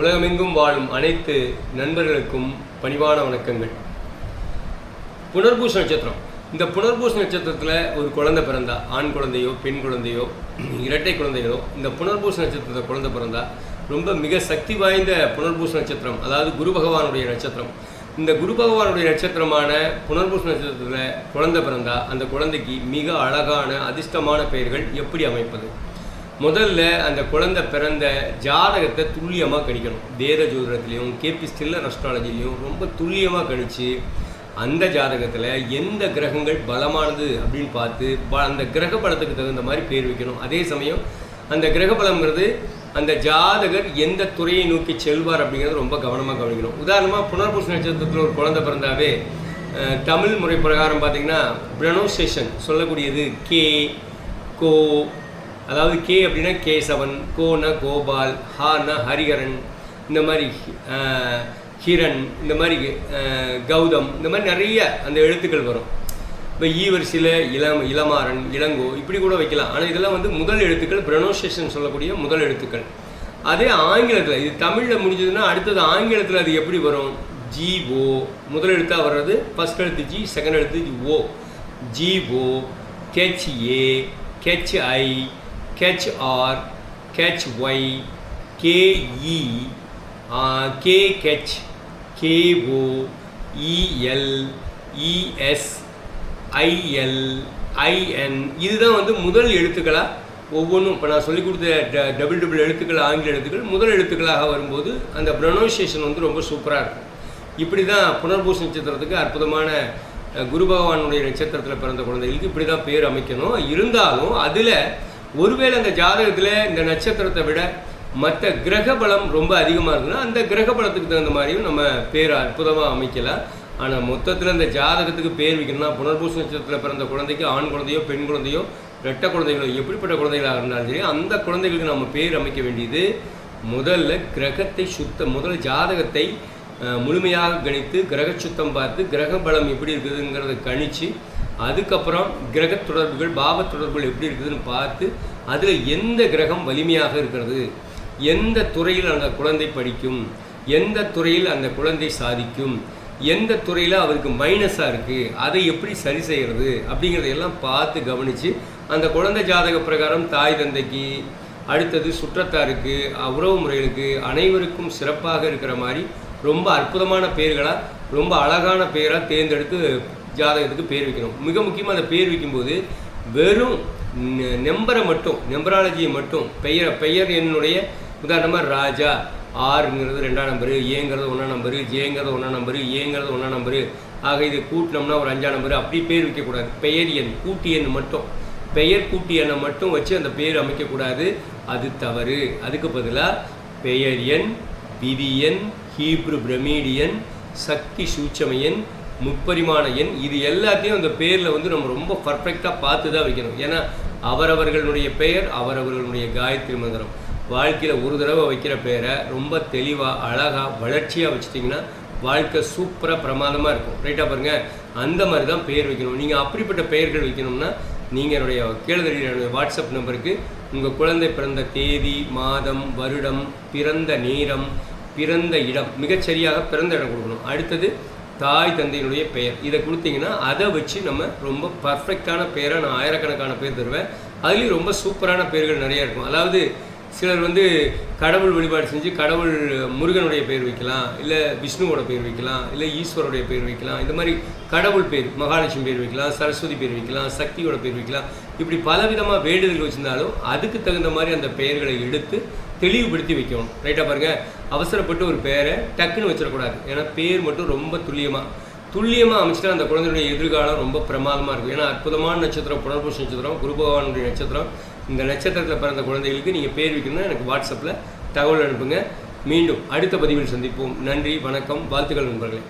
உலகமெங்கும் வாழும் அனைத்து நண்பர்களுக்கும் பணிவான வணக்கங்கள். புனர்பூச நட்சத்திரம். இந்த புனர்பூச நட்சத்திரத்தில் ஒரு குழந்தை பிறந்தா ஆண் குழந்தையோ பெண் குழந்தையோ இரட்டை குழந்தைகளோ இந்த புனர்பூச நட்சத்திரத்தில் குழந்தை பிறந்தா ரொம்ப மிக சக்தி வாய்ந்த புனர்பூச நட்சத்திரம். அதாவது குரு பகவானுடைய நட்சத்திரம். இந்த குரு பகவானுடைய நட்சத்திரமான புனர்பூச நட்சத்திரத்தில் குழந்தை பிறந்தா அந்த குழந்தைக்கு மிக அழகான அதிர்ஷ்டமான பெயர்கள் எப்படி அமைப்பது? முதல்ல அந்த குழந்தை பிறந்த ஜாதகத்தை துல்லியமாக கணிக்கணும். வேத ஜோதிடத்துலேயும் கேபி ஸ்டில்லர் அஸ்ட்ராலஜிலையும் ரொம்ப துல்லியமாக கணிச்சு அந்த ஜாதகத்தில் எந்த கிரகங்கள் பலமானது அப்படின்னு பார்த்து ப- அந்த கிரக பலத்துக்கு தகுந்த மாதிரி பேர் வைக்கணும். அதே சமயம் அந்த கிரக பலம்ங்கிறது அந்த ஜாதகர் எந்த துறையை நோக்கி செல்வார் அப்படிங்கிறத ரொம்ப கவனமாக கவனிக்கணும். உதாரணமாக புனர்பூச நட்சத்திரத்தில் ஒரு குழந்தை பிறந்தாவே தமிழ் முறை பிரகாரம் பார்த்தீங்கன்னா ப்ரனோசேஷன் சொல்லக்கூடியது கே கோ அதாவது கே அப்படின்னா கேசவன் கோனா கோபால் ஹானா ஹரிஹரன் இந்த மாதிரி ஹிரண் இந்த மாதிரி கௌதம் இந்த மாதிரி நிறைய அந்த எழுத்துக்கள் வரும். இப்போ ஈ இளம் இளமாறன் இளங்கோ இப்படி கூட வைக்கலாம். ஆனால் இதெல்லாம் வந்து முதல் எழுத்துக்கள் ப்ரொனௌசியேஷன் சொல்லக்கூடிய முதல் எழுத்துக்கள். அதே ஆங்கிலத்தில் இது தமிழில் முடிஞ்சதுன்னா அடுத்தது ஆங்கிலத்தில் அது எப்படி வரும்? G O. முதல் எழுத்தாக வர்றது ஃபர்ஸ்ட் எழுத்து ஜி செகண்ட் எழுத்து O. G O. H A. H R H R Y K E K H K O E L E S I L I N இதுதான் வந்து முதல் எழுத்துக்களாக ஒவ்வொன்றும் இப்போ நான் சொல்லிக் கொடுத்த டபுள் டபுள் எழுத்துக்கள் ஆங்கில எழுத்துக்கள் முதல் எழுத்துக்களாக வரும்போது அந்த ப்ரொனவுன்சியேஷன் வந்து ரொம்ப சூப்பராக இருக்கும். இப்படி தான் புனர்பூச நட்சத்திரத்துக்கு அற்புதமான குரு பகவானுடைய நட்சத்திரத்தில் பிறந்த குழந்தைகளுக்கு இப்படி தான் பேர் அமைக்கணும். இருந்தாலும் அதில் ஒருவேளை அந்த ஜாதகத்தில் இந்த நட்சத்திரத்தை விட மற்ற கிரக பலம் ரொம்ப அதிகமாக இருக்குன்னா அந்த கிரக பலத்துக்கு தகுந்த மாதிரியும் நம்ம பேர் அற்புதமாக அமைக்கலாம். ஆனால் மொத்தத்தில் இந்த ஜாதகத்துக்கு பேர் வைக்கணும்னா புனர்பூச நட்சத்திரத்தில் பிறந்த குழந்தைக்கு ஆண் குழந்தையோ பெண் குழந்தையோ ரெட்டை குழந்தைகளோ எப்படிப்பட்ட குழந்தைகளாக இருந்தாலும் சரி அந்த குழந்தைகளுக்கு நம்ம பேர் அமைக்க வேண்டியது முதல்ல கிரகத்தை சுத்த முதல் ஜாதகத்தை முழுமையாக கணித்து கிரக சுத்தம் பார்த்து கிரக பலம் எப்படி இருக்குதுங்கிறத கணித்து அதுக்கப்புறம் கிரக தொடர்புகள் பாவ தொடர்புகள் எப்படி இருக்குதுன்னு பார்த்து அதில் எந்த கிரகம் வலிமையாக இருக்கிறது? எந்த துறையில் அந்த குழந்தை படிக்கும்? எந்த துறையில் அந்த குழந்தை சாதிக்கும்? எந்த துறையில் அவருக்கு மைனஸாக இருக்குது அதை எப்படி சரி செய்கிறது அப்படிங்கிறதையெல்லாம் பார்த்து கவனித்து அந்த குழந்தை ஜாதக பிரகாரம் தாய் தந்தைக்கு அடுத்தது சுற்றத்தாருக்கு உறவு முறைகளுக்கு அனைவருக்கும் சிறப்பாக இருக்கிற மாதிரி ரொம்ப அற்புதமான பெயர்களாக ரொம்ப அழகான பெயராக தேர்ந்தெடுத்து ஜாதகத்துக்கு பேர் வைக்கணும். மிக முக்கியமாக அந்த பேர் வைக்கும்போது வெறும் நெ- நெம்பரை மட்டும் நெம்பராலஜியை மட்டும் பெயர் பெயர் என்னுடைய உதாரணமாக ராஜா ஆறுங்கிறது ரெண்டாம் நம்பரு ஏங்கிறது ஒன்றாம் நம்பரு ஜேங்கிறது ஒன்றாம் நம்பரு ஏங்கிறது ஒன்றாம் நம்பரு. ஆக இது கூட்டினோம்னா ஒரு அஞ்சாம் நம்பரு. அப்படி பேர் வைக்கக்கூடாது. பெயர் எண் கூட்டி எண் மட்டும். பெயர் கூட்டி எண்ணை மட்டும் வச்சு அந்த பேர் அமைக்கக்கூடாது. அது தவறு. அதுக்கு பதிலாக பெயர் எண் விதியன் ஹீப்ரு பிரமீடியன் சக்தி சூச்சமையன் முப்பரிமாண எண். இது எல்லாத்தையும் அந்த பேரில் வந்து நம்ம ரொம்ப பர்ஃபெக்டாக பார்த்து தான் வைக்கணும். ஏன்னா அவரவர்களுடைய பெயர் அவரவர்களுடைய காயத்ரி மந்திரம். வாழ்க்கையில் ஒரு தடவை வைக்கிற பேரை ரொம்ப தெளிவாக அழகாக வளர்ச்சியாக வச்சுட்டிங்கன்னா வாழ்க்கை சூப்பராக பிரமாதமாக இருக்கும். ரைட்டாக பாருங்கள் அந்த மாதிரி தான் பெயர் வைக்கணும். நீங்கள் அப்படிப்பட்ட பெயர்கள் வைக்கணும்னா நீங்கள் என்னுடைய கேளுதறி என்னுடைய வாட்ஸ்அப் நம்பருக்கு உங்கள் குழந்தை பிறந்த தேதி மாதம் வருடம் பிறந்த நேரம் பிறந்த இடம் மிகச்சரியாக பிறந்த இடம் கொடுக்கணும். அடுத்தது தாய் தந்தையினுடைய பெயர். இதை கொடுத்தீங்கன்னா அதை வச்சு நம்ம ரொம்ப பர்ஃபெக்டான பெயரை நான் ஆயிரக்கணக்கான பேர் தருவேன். அதுலேயும் ரொம்ப சூப்பரான பெயர்கள் நிறையா இருக்கும். அதாவது சிலர் வந்து கடவுள் வழிபாடு செஞ்சு கடவுள் முருகனுடைய பேர் வைக்கலாம் இல்லை விஷ்ணுவோட பேர் வைக்கலாம் இல்லை ஈஸ்வரோடைய பேர் வைக்கலாம். இந்த மாதிரி கடவுள் பேர் மகாலட்சுமி பேர் வைக்கலாம் சரஸ்வதி பேர் வைக்கலாம் சக்தியோட பேர் வைக்கலாம். இப்படி பலவிதமாக வேண்டுதல் வச்சிருந்தாலும் அதுக்கு தகுந்த மாதிரி அந்த பெயர்களை எடுத்து தெளிவுபடுத்தி வைக்கணும். ரைட்டாக பாருங்கள் அவசரப்பட்டு ஒரு பேரை டக்குன்னு வச்சிடக்கூடாது. ஏன்னா பேர் மட்டும் ரொம்ப துல்லியமாக துல்லியமாக அமைச்சிட்டா அந்த குழந்தையுடைய எதிர்காலம் ரொம்ப பிரமாதமாக இருக்கும். ஏன்னா அற்புதமான நட்சத்திரம் புனர்பூச நட்சத்திரம் குரு பகவானுடைய நட்சத்திரம். இந்த நட்சத்திரத்தில் பிறந்த குழந்தைகளுக்கு நீங்கள் பேர் வைக்கணும்னா எனக்கு வாட்ஸ்அப்பில் தகவல் அனுப்புங்க. மீண்டும் அடுத்த பதிவில் சந்திப்போம். நன்றி வணக்கம் வாழ்த்துக்கள் நண்பர்களே.